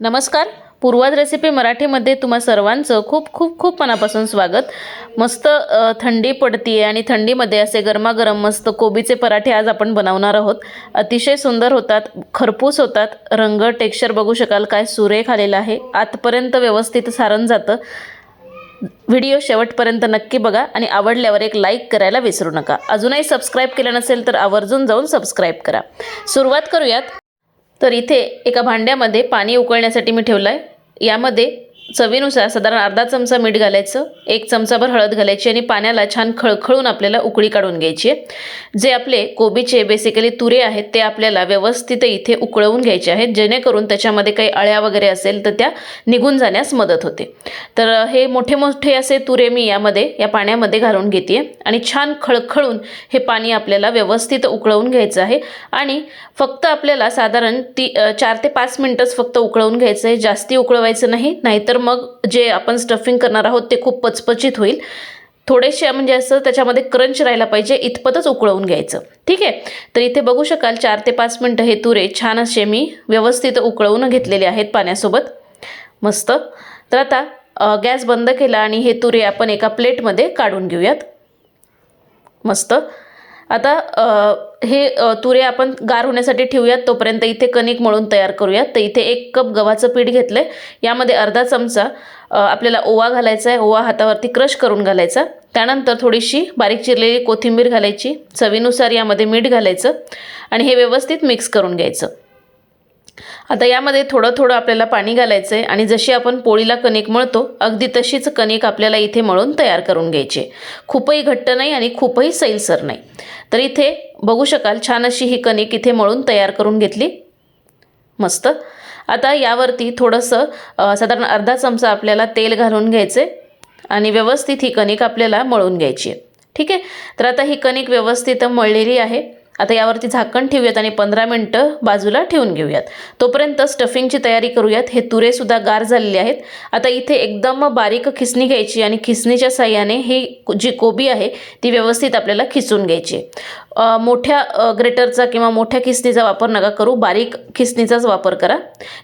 नमस्कार. पूर्वाज रेसिपी मराठीमध्ये तुम्हा सर्वांचं खूप खूप खूप मनापासून स्वागत. मस्त थंडी थंडी पडतीये आणि थंडीमध्ये असे गरमागरम मस्त कोबीचे पराठे आज आपण बनवणार आहोत. अतिशय सुंदर होतात खरपूस होतात. रंग टेक्स्चर बघू शकाल काय सुरेख आलेला आहे. आतपर्यंत व्यवस्थित सारण जातं. व्हिडिओ शेवटपर्यंत नक्की बघा आणि आवडल्यावर एक लाईक करायला विसरू नका. अजूनही सबस्क्राईब केलं नसेल तर आवर्जून जाऊन सबस्क्राईब करा. सुरुवात करूयात. तर इथे एका भांड्यामध्ये पाणी उकळण्यासाठी मी ठेवलं आहे यामध्ये चवीनुसार साधारण अर्धा चमचा मीठ घालायचं एक चमचाभर हळद घालायची आणि पाण्याला छान खळखळून आपल्याला उकळी काढून घ्यायची आहे. जे आपले कोबीचे बेसिकली तुरे आहेत ते आपल्याला व्यवस्थित इथे उकळवून घ्यायचे आहेत. जेणेकरून त्याच्यामध्ये काही अळ्या वगैरे असेल तर त्या निघून जाण्यास मदत होते. तर हे मोठे मोठे असे तुरे मी यामध्ये या पाण्यामध्ये घालून घेते आणि छान खळखळून हे पाणी आपल्याला व्यवस्थित उकळवून घ्यायचं आहे. आणि फक्त आपल्याला साधारण ती चार ते पाच मिनटंच फक्त उकळवून घ्यायचं आहे. जास्ती उकळवायचं नाही नाहीतर मग जे आपण स्टफिंग करणार आहोत ते खूप पचपचित होईल. थोडेसे म्हणजे असं त्याच्यामध्ये क्रंच राहायला पाहिजे इतपतच उकळवून घ्यायचं. ठीक आहे? तर इथे बघू शकाल चार ते पाच मिनटं हे तुरे छान असे मी व्यवस्थित उकळवून घेतलेले आहेत पाण्यासोबत. मस्त. तर आता गॅस बंद केला आणि हे तुरे आपण एका प्लेटमध्ये काढून घेऊयात. मस्त. आता हे तुरे आपण गार होण्यासाठी ठेवूयात तोपर्यंत इथे कणिक मळून तयार करूयात. तर इथे एक कप गव्हाचं पीठ घेतलं आहे यामध्ये अर्धा चमचा आपल्याला ओवा घालायचा आहे. ओवा हातावरती क्रश करून घालायचा. त्यानंतर थोडीशी बारीक चिरलेली कोथिंबीर घालायची. चवीनुसार यामध्ये मीठ घालायचं. आणि हे व्यवस्थित मिक्स करून घ्यायचं. आता यामध्ये थोडं थोडं आपल्याला पाणी घालायचं आहे आणि जशी आपण पोळीला कणिक मळतो अगदी तशीच कणिक आपल्याला इथे मळून तयार करून घ्यायची आहे. खूपही घट्ट नाही आणि खूपही सैलसर नाही. तर इथे बघू शकाल छान अशी ही कणिक इथे मळून तयार करून घेतली. मस्त. आता यावरती थोडंसं साधारण अर्धा चमचा आपल्याला तेल घालून घ्यायचे आणि व्यवस्थित ही कणिक आपल्याला मळून घ्यायची आहे. ठीक आहे? तर आता ही कणिक व्यवस्थित मळलेली आहे. आता यावरती झाकण ठेवूयात आणि पंधरा मिनटं बाजूला ठेवून घेऊयात. तोपर्यंत स्टफिंगची तयारी करूयात. हे तुरेसुद्धा गार झालेले आहेत. आता इथे एकदम बारीक खिसणी घ्यायची आणि खिसणीच्या साह्याने ही जी कोबी आहे ती व्यवस्थित आपल्याला खिसून घ्यायची मोठ्या ग्रेटरचा किंवा मोठ्या खिसणीचा वापर नका करू. बारीक खिसणीचाच वापर करा.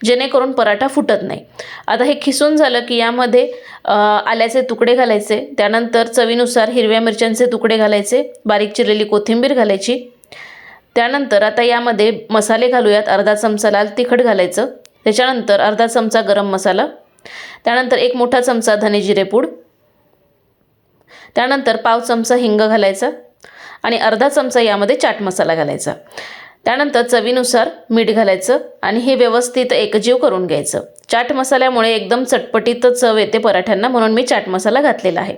जेणेकरून पराठा फुटत नाही. आता हे खिसून झालं की यामध्ये आल्याचे तुकडे घालायचे. त्यानंतर चवीनुसार हिरव्या मिरच्यांचे तुकडे घालायचे. बारीक चिरलेली कोथिंबीर घालायची. त्यानंतर आता यामध्ये मसाले घालूयात. अर्धा चमचा लाल तिखट घालायचं. त्याच्यानंतर अर्धा चमचा गरम मसाला. त्यानंतर एक मोठा चमचा धने जिरे पूड. त्यानंतर पाव चमचा हिंग घालायचा आणि अर्धा चमचा यामध्ये चाट मसाला घालायचा. त्यानंतर चवीनुसार मीठ घालायचं आणि हे व्यवस्थित एकजीव करून घ्यायचं. चाट मसाल्यामुळे एकदम चटपटीत चव येते पराठ्यांना म्हणून मी चाट मसाला घातलेला आहे.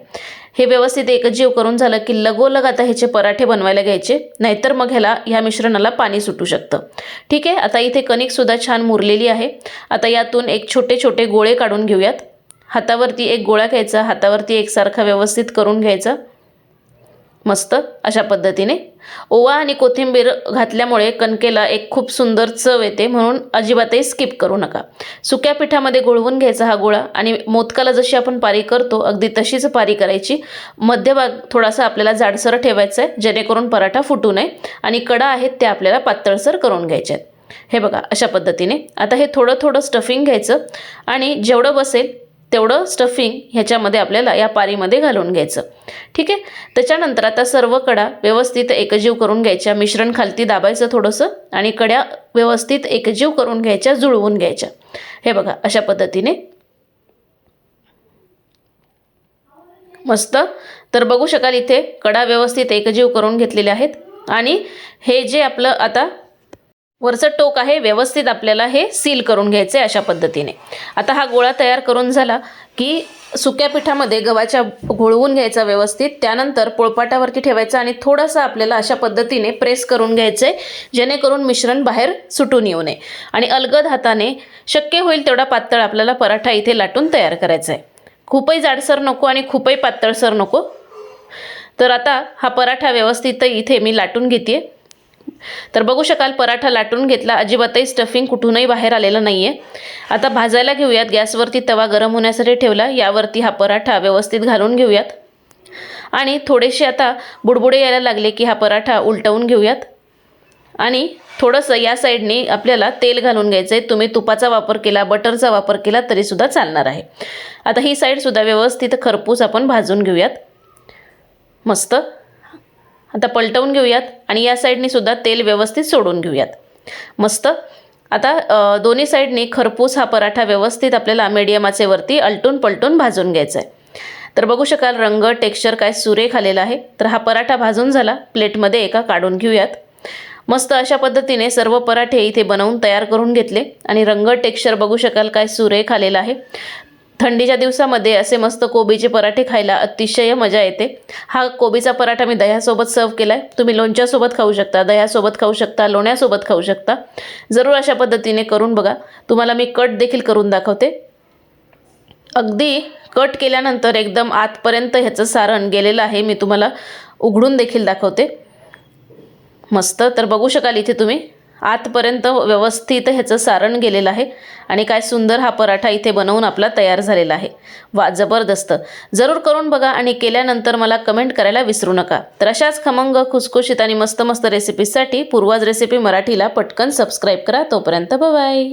हे व्यवस्थित एकजीव करून झालं की लगोलग आता ह्याचे पराठे बनवायला घ्यायचे नाहीतर मग ह्याला ह्या मिश्रणाला पाणी सुटू शकतं. ठीक आहे? आता इथे कणिकसुद्धा छान मुरलेली आहे. आता यातून एक छोटे छोटे गोळे काढून घेऊयात. हातावरती एक गोळा घ्यायचा हातावरती एकसारखा व्यवस्थित करून घ्यायचा. मस्त अशा पद्धतीने. ओवा आणि कोथिंबीर घातल्यामुळे कणकेला एक खूप सुंदर चव येते म्हणून अजिबातही स्किप करू नका. सुक्या पिठामध्ये गोळवून घ्यायचा हा गोळा आणि मोदकाला जशी आपण पारी करतो अगदी तशीच पारी करायची. मध्यभाग थोडासा आपल्याला जाडसर ठेवायचा आहे जेणेकरून पराठा फुटू नये आणि कडा आहेत त्या आपल्याला पातळसर करून घ्यायच्या आहेत. हे बघा अशा पद्धतीने. आता हे थोडं थोडं स्टफिंग घ्यायचं आणि जेवढं बसेल तेवढं स्टफिंग ह्याच्यामध्ये आपल्याला या पारीमध्ये घालून घ्यायचं. ठीक आहे? त्याच्यानंतर आता सर्व कडा व्यवस्थित एकजीव करून घ्यायच्या. मिश्रण खालती दाबायचं थोडंसं आणि कड्या व्यवस्थित एकजीव करून घ्यायच्या जुळवून घ्यायच्या. हे बघा अशा पद्धतीने. मस्त. तर बघू शकाल इथे कडा व्यवस्थित एकजीव करून घेतलेले आहेत. आणि हे जे आपलं आता वरचं टोक आहे व्यवस्थित आपल्याला हे सील करून घ्यायचं आहे अशा पद्धतीने. आता हा गोळा तयार करून झाला की सुक्या पिठामध्ये गव्हाच्या घोळवून घ्यायचा व्यवस्थित त्यानंतर पोळपाटावरती ठेवायचा आणि थोडासा आपल्याला अशा पद्धतीने प्रेस करून घ्यायचं आहे जेणेकरून मिश्रण बाहेर सुटून येऊ नये. आणि अलगद हाताने शक्य होईल तेवढा पातळ आपल्याला पराठा इथे लाटून तयार करायचा आहे खूपही जाडसर नको आणि खूपही पातळसर नको. तर आता हा पराठा व्यवस्थित इथे मी लाटून घेते तर बघू शकाल पराठा लाटून घेतला. अजिबातही स्टफिंग कुठूनही बाहेर आलेलं नाही आहे आता भाजायला घेऊयात. गॅसवरती तवा गरम होण्यासाठी ठेवला. यावरती हा पराठा व्यवस्थित घालून घेऊयात. आणि थोडेसे आता बुडबुडे यायला लागले की हा पराठा उलटवून घेऊयात. आणि थोडंसं या साईडने आपल्याला तेल घालून घ्यायचं आहे तुम्ही तुपाचा वापर केला बटरचा वापर केला तरीसुद्धा चालणार आहे. आता ही साईडसुद्धा व्यवस्थित खरपूस आपण भाजून घेऊयात. मस्त. आता पलटवून घेऊयात आणि या साईडने सुद्धा तेल व्यवस्थित सोडून घेऊयात. मस्त. आता दोन्ही साईडने खरपूस हा पराठा व्यवस्थित आपल्याला मीडियम आचेवरती अलटून पलटून भाजून घ्यायचा आहे तर बघू शकाल रंग टेक्स्चर काय सुरेख आलेला आहे. तर हा पराठा भाजून झाला. प्लेटमध्ये एका काढून घेऊयात. मस्त अशा पद्धतीने सर्व पराठे इथे बनवून तयार करून घेतले. आणि रंग टेक्स्चर बघू शकाल काय सुरेख आलेला आहे. थंडीच्या दिवसामध्ये असे मस्त कोबीचे पराठे खायला अतिशय मजा येते. हा कोबीचा पराठा मी दह्यासोबत सर्व केला आहे तुम्ही लोणच्यासोबत खाऊ शकता दह्यासोबत खाऊ शकता लोण्यासोबत खाऊ शकता. जरूर अशा पद्धतीने करून बघा. तुम्हाला मी कट देखील करून दाखवते. अगदी कट केल्यानंतर एकदम आतपर्यंत ह्याचं सारण गेलेलं आहे. मी तुम्हाला उघडून देखील दाखवते. मस्त. तर बघू शकाल इथे तुम्ही. आतपर्यंत व्यवस्थित ह्याचं सारण गेलेलं आहे आणि काय सुंदर हा पराठा इथे बनवून आपला तयार झालेला आहे. वा जबरदस्त. जरूर करून बघा आणि केल्यानंतर मला कमेंट करायला विसरू नका. तर अशाच खमंग खुसखुशीत आणि मस्त मस्त रेसिपीजसाठी पूर्वाज रेसिपी मराठीला पटकन सबस्क्राईब करा. तोपर्यंत बाय